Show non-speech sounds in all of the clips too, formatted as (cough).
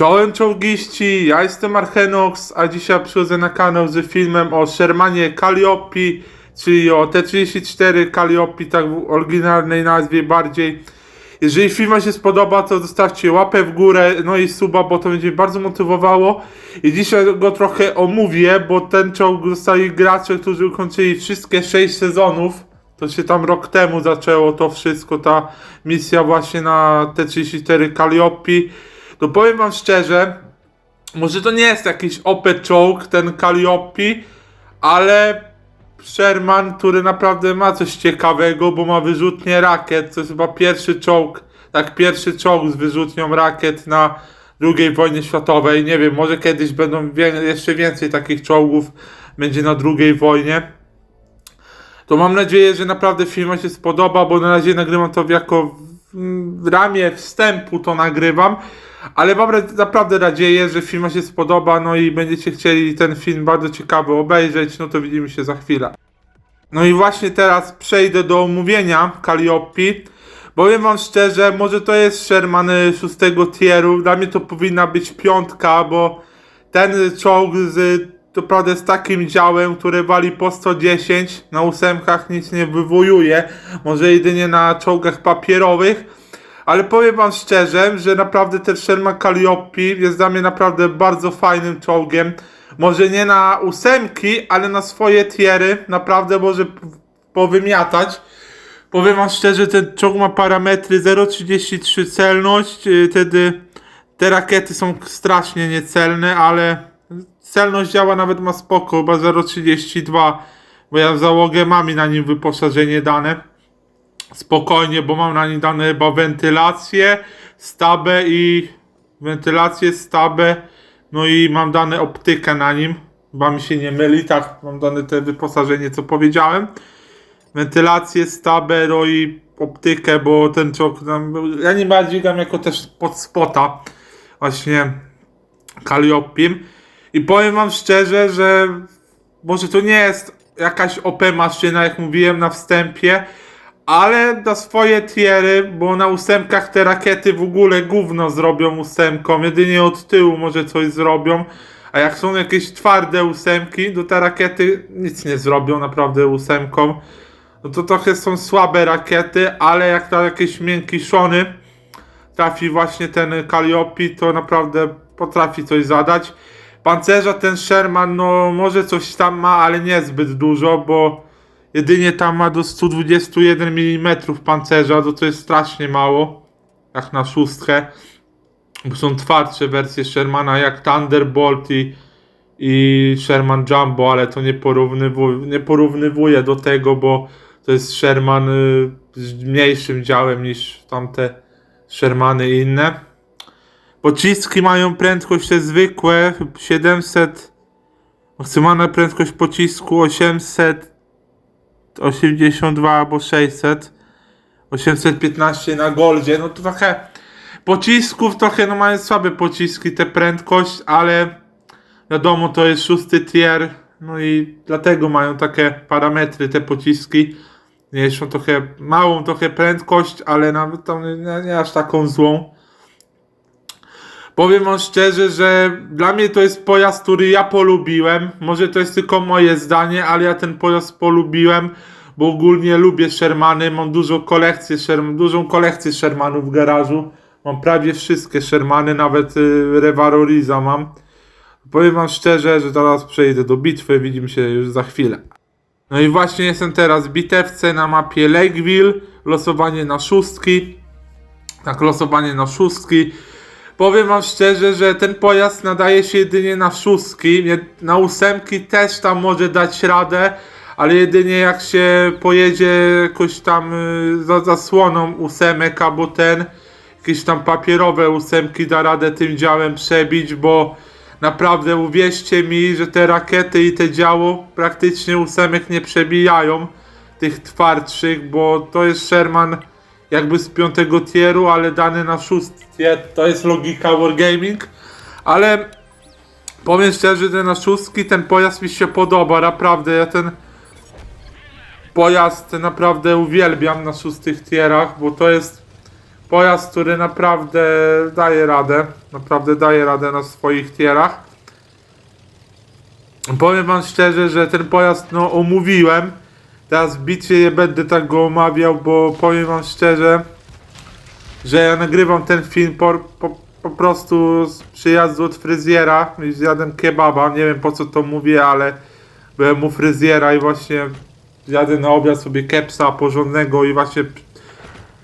Czołem czołgiści, ja jestem Archenox, a dzisiaj przychodzę na kanał z filmem o Shermanie Calliope, czyli o T-34 Calliope, tak w oryginalnej nazwie bardziej. Jeżeli film się spodoba, to zostawcie łapę w górę, no i suba, bo to będzie bardzo motywowało. I dzisiaj go trochę omówię, bo ten czołg dostali gracze, którzy ukończyli wszystkie 6 sezonów. To się tam rok temu zaczęło to wszystko, ta misja właśnie na T-34 Calliope. To powiem wam szczerze, może to nie jest jakiś OP ten Calliope, ale Sherman, który naprawdę ma coś ciekawego, bo ma wyrzutnię rakiet, to jest chyba pierwszy czołg, tak pierwszy czołg z wyrzutnią rakiet na II wojnie światowej. Nie wiem, może kiedyś będą wie, jeszcze więcej takich czołgów będzie na II wojnie. To mam nadzieję, że naprawdę film się spodoba, bo na razie nagrywam to jako w, ramie wstępu to nagrywam. Ale mam ra- naprawdę nadzieję, że film się spodoba, no i będziecie chcieli ten film bardzo ciekawy obejrzeć, no to widzimy się za chwilę. No i właśnie teraz przejdę do omówienia Calliope. Powiem wam szczerze, może to jest Sherman y, szóstego tieru, dla mnie to powinna być piątka, bo ten czołg z, to prawda z takim działem, który wali po 110, na ósemkach nic nie wywojuje, może jedynie na czołgach papierowych. Ale powiem wam szczerze, że naprawdę ten Sherman Calliope jest dla mnie naprawdę bardzo fajnym czołgiem. Może nie na ósemki, ale na swoje tiery naprawdę może powymiatać. Powiem wam szczerze, ten czołg ma parametry 0,33 celność, yy, wtedy te rakiety są strasznie niecelne, ale celność działa nawet ma spoko, chyba 0,32, bo ja w załogę mam i na nim wyposażenie dane spokojnie, bo mam na nim dane chyba wentylację, stabę i wentylację, stabę, no i mam dane optykę na nim, chyba mi się nie myli, tak, mam dane te wyposażenie, co powiedziałem. Wentylację, stabę, no i optykę, bo ten czołg, tam, ja nie bardziej gam jako też pod spota, właśnie Calliope'im. I powiem wam szczerze, że może to nie jest jakaś OP maszyna, jak mówiłem na wstępie, ale na swoje tiery, bo na ósemkach te rakiety w ogóle gówno zrobią ósemką, jedynie od tyłu może coś zrobią, a jak są jakieś twarde ósemki, to te rakiety nic nie zrobią naprawdę ósemką. No to trochę są słabe rakiety, ale jak tam jakieś miękiszony trafi właśnie ten Calliope, to naprawdę potrafi coś zadać. Pancerza ten Sherman, no może coś tam ma, ale niezbyt dużo, bo jedynie tam ma do 121 mm pancerza, to to jest strasznie mało, jak na szóstkę. Bo są twardsze wersje Shermana, jak Thunderbolt i, i Sherman Jumbo, ale to nie, porównywuj, nie do tego, bo to jest Sherman y, z mniejszym działem niż tamte Shermany inne. Pociski mają prędkość te zwykłe 700. Maksymalna prędkość pocisku 882 albo 600. 815 na goldzie. No to trochę pocisków, trochę no mają słabe pociski, te prędkość, ale wiadomo to jest szósty tier. No i dlatego mają takie parametry te pociski. Mniejszą trochę, małą trochę prędkość, ale nawet tam nie, nie aż taką złą. Powiem wam szczerze, że dla mnie to jest pojazd, który ja polubiłem. Może to jest tylko moje zdanie, ale ja ten pojazd polubiłem, bo ogólnie lubię Shermany. Mam dużą kolekcję, Sherm- dużą kolekcję Shermanów w garażu. Mam prawie wszystkie Shermany, nawet y, Revaroriza mam. Powiem wam szczerze, że teraz przejdę do bitwy, widzimy się już za chwilę. No i właśnie jestem teraz w bitewce na mapie Lakeville, losowanie na szóstki. Tak, losowanie na szóstki. Powiem wam szczerze, że ten pojazd nadaje się jedynie na szóstki. Na ósemki też tam może dać radę, ale jedynie jak się pojedzie jakoś tam y, za zasłoną ósemek albo ten, jakieś tam papierowe ósemki da radę tym działem przebić, bo naprawdę uwierzcie mi, że te rakiety i te działo praktycznie ósemek nie przebijają tych twardszych, bo to jest Sherman jakby z piątego tieru, ale dany na szósty to jest logika Wargaming, ale powiem szczerze, że na szóstki ten pojazd mi się podoba, naprawdę, ja ten pojazd naprawdę uwielbiam na szóstych tierach, bo to jest pojazd, który naprawdę daje radę, naprawdę daje radę na swoich tierach. Powiem wam szczerze, że ten pojazd no omówiłem, teraz w bitwie nie będę tak go omawiał, bo powiem wam szczerze, że ja nagrywam ten film po, po, po prostu z przyjazdu od fryzjera i zjadłem kebaba, nie wiem po co to mówię, ale byłem u fryzjera i właśnie jadę na obiad sobie kepsa porządnego i właśnie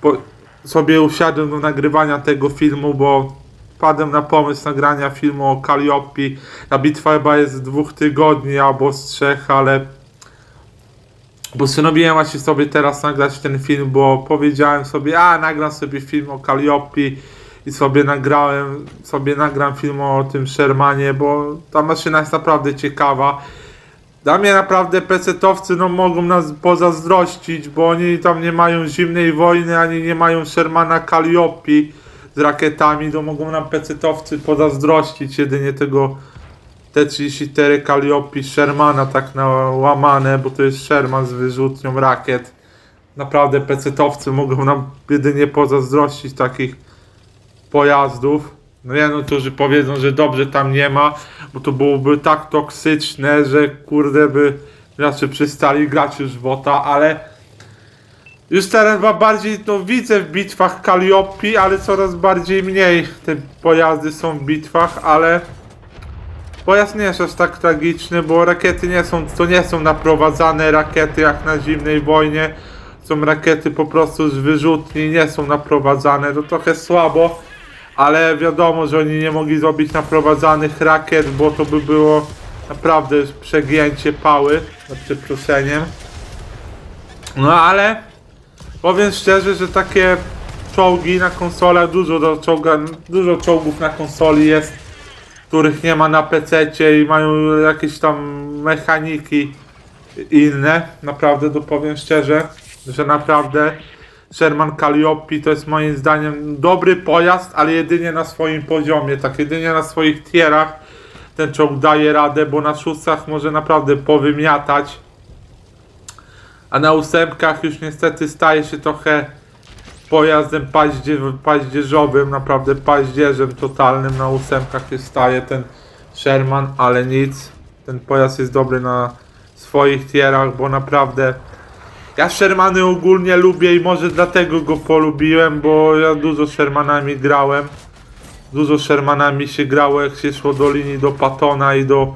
po, sobie usiadłem do nagrywania tego filmu, bo wpadłem na pomysł nagrania filmu o Calliope. Ta bitwa chyba jest z dwóch tygodni albo z trzech, ale postanowiłem właśnie sobie teraz nagrać ten film, bo powiedziałem sobie, a nagram sobie film o Calliope i sobie nagrałem, sobie nagram film o tym Shermanie, bo ta maszyna jest naprawdę ciekawa. Dla mnie naprawdę pecetowcy no mogą nas pozazdrościć, bo oni tam nie mają zimnej wojny, ani nie mają Shermana Calliope z rakietami, to mogą nam pecetowcy pozazdrościć jedynie tego T-34 Calliope Shermana tak na łamane, bo to jest Sherman z wyrzutnią rakiet. Naprawdę pecetowcy mogą nam jedynie pozazdrościć takich pojazdów. No ja no że powiedzą, że dobrze tam nie ma, bo to byłoby tak toksyczne, że kurde by raczej przestali grać już w WOTA, ale już teraz bardziej to widzę w bitwach Calliope, ale coraz bardziej mniej te pojazdy są w bitwach, ale pojazd nie jest aż tak tragiczny, bo rakiety nie są, to nie są naprowadzane rakiety jak na zimnej wojnie, są rakiety po prostu z wyrzutni, nie są naprowadzane, to trochę słabo, ale wiadomo, że oni nie mogli zrobić naprowadzanych rakiet, bo to by było naprawdę przegięcie pały, za przeproszeniem. No ale powiem szczerze, że takie czołgi na konsolach, dużo, czołga, dużo czołgów na konsoli jest, których nie ma na PC i mają jakieś tam mechaniki inne. Naprawdę to powiem szczerze, że naprawdę Sherman Calliope to jest moim zdaniem dobry pojazd, ale jedynie na swoim poziomie, tak jedynie na swoich tierach ten czołg daje radę, bo na szóstach może naprawdę powymiatać, a na ósemkach już niestety staje się trochę pojazdem paździer paździerzowym, naprawdę paździerzem totalnym na ósemkach się staje ten Sherman, ale nic, ten pojazd jest dobry na swoich tierach, bo naprawdę ja Shermany ogólnie lubię i może dlatego go polubiłem, bo ja dużo Shermanami grałem. Dużo Shermanami się grało, jak się szło do linii do Patona i do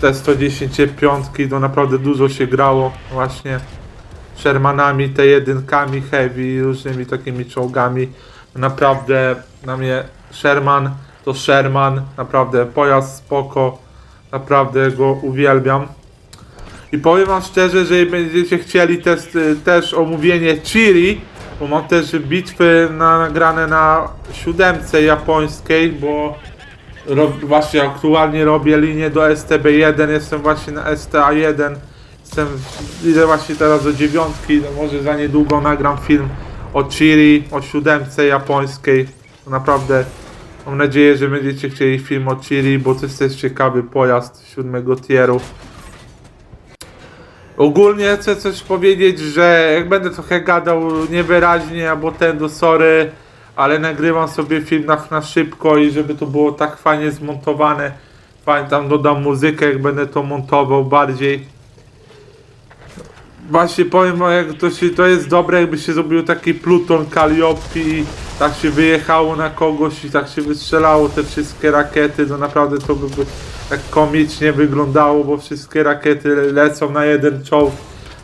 T115, to naprawdę dużo się grało właśnie Shermanami, te jedynkami heavy różnymi takimi czołgami. Naprawdę na mnie Sherman to Sherman, naprawdę pojazd spoko, naprawdę go uwielbiam. I powiem wam szczerze, że będziecie chcieli też, też omówienie Chiri, bo mam też bitwy na, nagrane na siódemce japońskiej, bo właśnie aktualnie robię linię do STB1, jestem właśnie na STA1, jestem, idę właśnie teraz do dziewiątki, no może za niedługo nagram film o Chiri, o siódemce japońskiej. Naprawdę mam nadzieję, że będziecie chcieli film o Chiri, bo to jest też ciekawy pojazd siódmego tieru. Ogólnie chcę coś powiedzieć, że jak będę trochę gadał niewyraźnie albo ten do sorry, ale nagrywam sobie film na, na szybko i żeby to było tak fajnie zmontowane. Fajnie tam dodam muzykę, jak będę to montował bardziej. Właśnie powiem wam, jak to się, to jest dobre, jakby się zrobił taki pluton Calliope i tak się wyjechało na kogoś i tak się wystrzelało te wszystkie rakiety, to naprawdę to by, by tak komicznie wyglądało, bo wszystkie rakiety lecą na jeden czołg.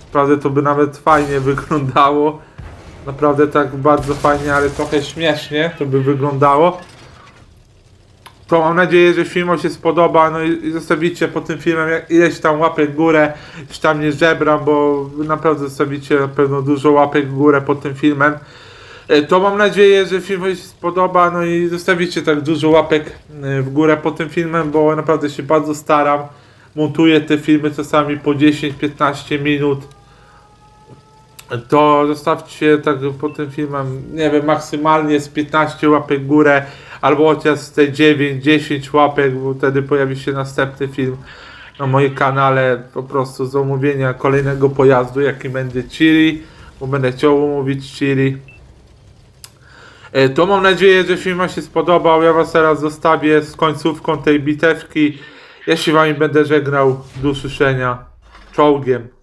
Naprawdę to by nawet fajnie (laughs) wyglądało. Naprawdę tak bardzo fajnie, ale trochę śmiesznie to by wyglądało. To mam nadzieję, że film się spodoba, no i zostawicie po tym filmem jak- ileś tam łapek w górę, już tam nie żebram, bo naprawdę zostawicie na pewno dużo łapek w górę pod tym filmem. E, To mam nadzieję, że film się spodoba, no i zostawicie tak dużo łapek e, w górę pod tym filmem, bo naprawdę się bardzo staram. Montuję te filmy czasami po 10-15 minut to zostawcie tak pod tym filmem, nie wiem, maksymalnie z 15 łapek górę, albo chociaż te 9-10 łapek, bo wtedy pojawi się następny film na moim kanale, po prostu z omówienia kolejnego pojazdu, jaki będzie Chili, bo będę chciał omówić Chili. E, To mam nadzieję, że film Wam się spodobał. Ja Was teraz zostawię z końcówką tej bitewki. Jeśli Wami będę żegnał, do usłyszenia. Czołgiem.